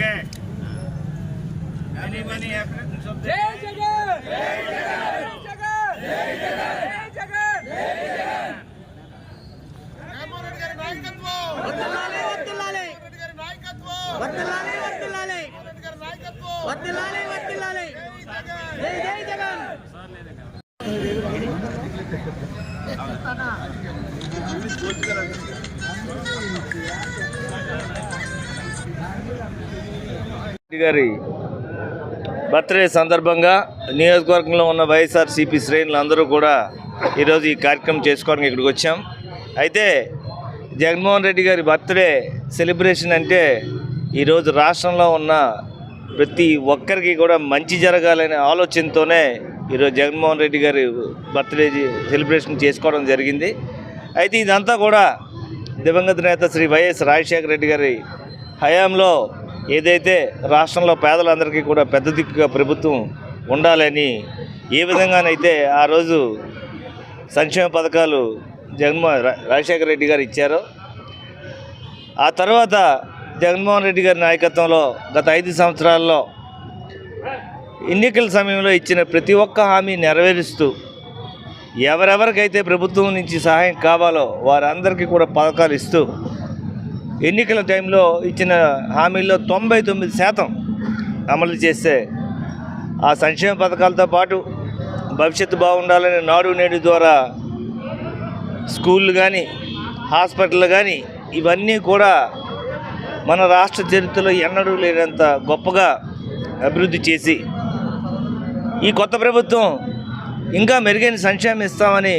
Okay. Many, many applications of the జై జగన్ జై జగన్ జై జగన్ జై జగన్ జగన్మోహన్ రెడ్డి గారి నాయకత్వం వర్ధిల్లాలి వర్ధిల్లాలి జగన్మోహన్ రెడ్డి గారి నాయకత్వం వర్ధిల్లాలి వర్ధిల్లాలి జగన్మోహన్ రెడ్డి గారి నాయకత్వం వర్ధిల్లాలి వర్ధిల్లాలి జగన్ జై జై జగన్ రెడ్డి గారి బర్త్డే సందర్భంగా నియోజకవర్గంలో ఉన్న వైఎస్ఆర్సీపీ శ్రేణులు అందరూ కూడా ఈరోజు ఈ కార్యక్రమం చేసుకోవడానికి ఇక్కడికి వచ్చాం. అయితే జగన్మోహన్ రెడ్డి గారి బర్త్డే సెలబ్రేషన్ అంటే ఈరోజు రాష్ట్రంలో ఉన్న ప్రతి ఒక్కరికి కూడా మంచి జరగాలనే ఆలోచనతోనే ఈరోజు జగన్మోహన్ రెడ్డి గారి బర్త్డే సెలబ్రేషన్ చేసుకోవడం జరిగింది. అయితే ఇదంతా కూడా దివంగత నేత శ్రీ వైఎస్ రాజశేఖర రెడ్డి గారి హయాంలో ఏదైతే రాష్ట్రంలో పేదలందరికీ కూడా పెద్ద దిక్కుగా ప్రభుత్వం ఉండాలని ఏ విధంగానైతే ఆ రోజు సంక్షేమ పథకాలు జగన్మోహన్ రా- రాజశేఖర రెడ్డి గారు ఇచ్చారో ఆ తర్వాత జగన్మోహన్ రెడ్డి గారి నాయకత్వంలో గత ఐదు సంవత్సరాల్లో ఎన్నికల సమయంలో ఇచ్చిన ప్రతి ఒక్క హామీ నెరవేరుస్తూ ఎవరెవరికైతే ప్రభుత్వం నుంచి సహాయం కావాలో వారందరికీ కూడా పథకాలు ఇస్తూ ఎన్నికల టైంలో ఇచ్చిన హామీల్లో తొంభై తొమ్మిది శాతం అమలు చేస్తే ఆ సంక్షేమ పథకాలతో పాటు భవిష్యత్తు బాగుండాలని నాడు నేడు ద్వారా స్కూళ్ళు కానీ హాస్పిటల్ కానీ ఇవన్నీ కూడా మన రాష్ట్ర చరిత్రలో ఎన్నడూ లేనంత గొప్పగా అభివృద్ధి చేసి ఈ కొత్త ప్రభుత్వం ఇంకా మెరుగైన సంక్షేమం ఇస్తామని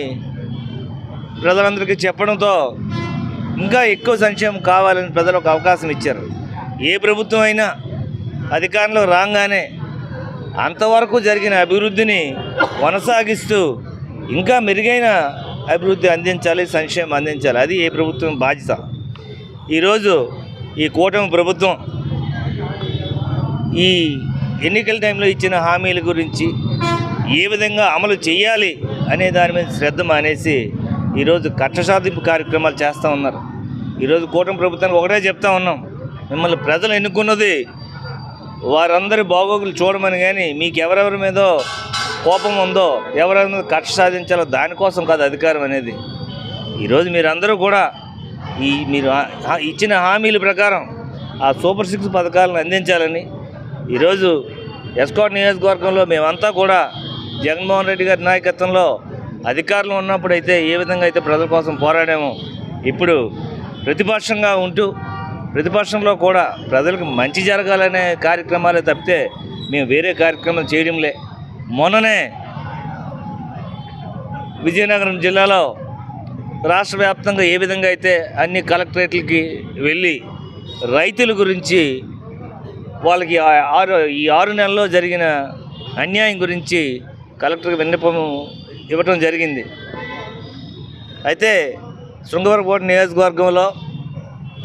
ప్రజలందరికీ చెప్పడంతో ఇంకా ఎక్కువ సంక్షేమం కావాలని ప్రజలకు అవకాశం ఇచ్చారు. ఏ ప్రభుత్వం అయినా అధికారంలో రాగానే అంతవరకు జరిగిన అభివృద్ధిని కొనసాగిస్తూ ఇంకా మెరుగైన అభివృద్ధి అందించాలి సంక్షేమం అందించాలి. అది ఏ ప్రభుత్వం బాధ్యత. ఈరోజు ఈ కూటమి ప్రభుత్వం ఈ ఎన్నికల టైంలో ఇచ్చిన హామీల గురించి ఏ విధంగా అమలు చేయాలి అనే దాని మీద శ్రద్ధ మానేసి ఈరోజు కక్ష సాధింపు కార్యక్రమాలు చేస్తూ ఉన్నారు. ఈరోజు కూటమి ప్రభుత్వానికి ఒకటే చెప్తా ఉన్నాం. మిమ్మల్ని ప్రజలు ఎన్నుకున్నది వారందరి బాగోగులు చూడమని కానీ మీకు ఎవరెవరి మీదో కోపం ఉందో ఎవరెవరి మీద కక్ష సాధించాలో దానికోసం కాదు అధికారం అనేది. ఈరోజు మీరందరూ కూడా ఈ మీరు ఇచ్చిన హామీల ప్రకారం ఆ సూపర్ సిక్స్ పథకాలను అందించాలని ఈరోజు ఎస్కాట్ నియోజకవర్గంలో మేమంతా కూడా జగన్మోహన్ రెడ్డి గారి నాయకత్వంలో అధికారులు ఉన్నప్పుడు అయితే ఏ విధంగా అయితే ప్రజల కోసం పోరాడామో ఇప్పుడు ప్రతిపక్షంగా ఉంటూ ప్రతిపక్షంలో కూడా ప్రజలకు మంచి జరగాలనే కార్యక్రమాలే తప్పితే మేము వేరే కార్యక్రమాలు చేయడంలే. మొన్ననే విజయనగరం జిల్లాలో రాష్ట్ర వ్యాప్తంగా ఏ విధంగా అయితే అన్ని కలెక్టరేట్లకి వెళ్ళి రైతుల గురించి వాళ్ళకి ఆరు ఈ ఆరు నెలల్లో జరిగిన అన్యాయం గురించి కలెక్టర్కి విన్నపం ఇవ్వటం జరిగింది. అయితే శృంగవరకోట నియోజకవర్గంలో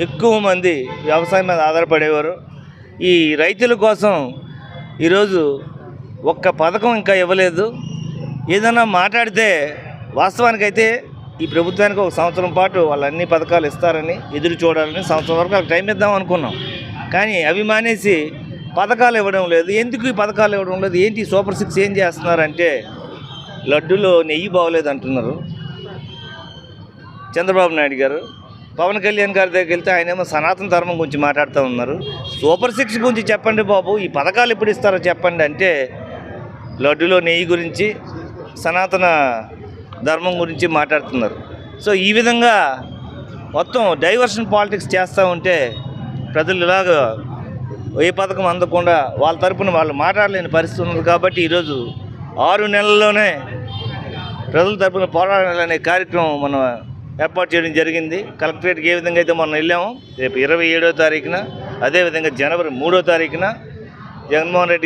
ఎక్కువ మంది వ్యవసాయం మీద ఆధారపడేవారు. ఈ రైతుల కోసం ఈరోజు ఒక్క పథకం ఇంకా ఇవ్వలేదు. ఏదైనా మాట్లాడితే వాస్తవానికైతే ఈ ప్రభుత్వానికి ఒక సంవత్సరం పాటు వాళ్ళు అన్ని పథకాలు ఇస్తారని ఎదురు చూడాలని సంవత్సరం వరకు వాళ్ళకి టైం ఇద్దాం అనుకున్నాం. కానీ అవి మానేసి పథకాలు ఇవ్వడం లేదు. ఎందుకు ఈ పథకాలు ఇవ్వడం లేదు? ఏంటి సూపర్ సిక్స్ ఏం చేస్తున్నారంటే లడ్డూలో నెయ్యి బాగోలేదు అంటున్నారు. చంద్రబాబు నాయుడు గారు పవన్ కళ్యాణ్ గారి దగ్గరికి వెళ్తే ఆయన ఏమో సనాతన ధర్మం గురించి మాట్లాడుతూ ఉన్నారు. సూపర్ సిక్స్ గురించి చెప్పండి బాబు ఈ పథకాలు ఎప్పుడు ఇస్తారో చెప్పండి అంటే లడ్డులో నెయ్యి గురించి సనాతన ధర్మం గురించి మాట్లాడుతున్నారు. సో ఈ విధంగా మొత్తం డైవర్షన్ పాలిటిక్స్ చేస్తూ ఉంటే ప్రజలు ఇలాగ ఏ పథకం అందకుండా వాళ్ళ తరపున వాళ్ళు మాట్లాడలేని పరిస్థితి ఉన్నది కాబట్టి ఈరోజు ఆరు నెలల్లోనే ప్రజల తరపున పోరాడాలనే కార్యక్రమం మనం ఏర్పాటు చేయడం జరిగింది. కలెక్టరేట్కి ఏ విధంగా అయితే మనం వెళ్ళాము రేపు ఇరవై ఏడో తారీఖున అదేవిధంగా జనవరి మూడో తారీఖున జగన్మోహన్ రెడ్డి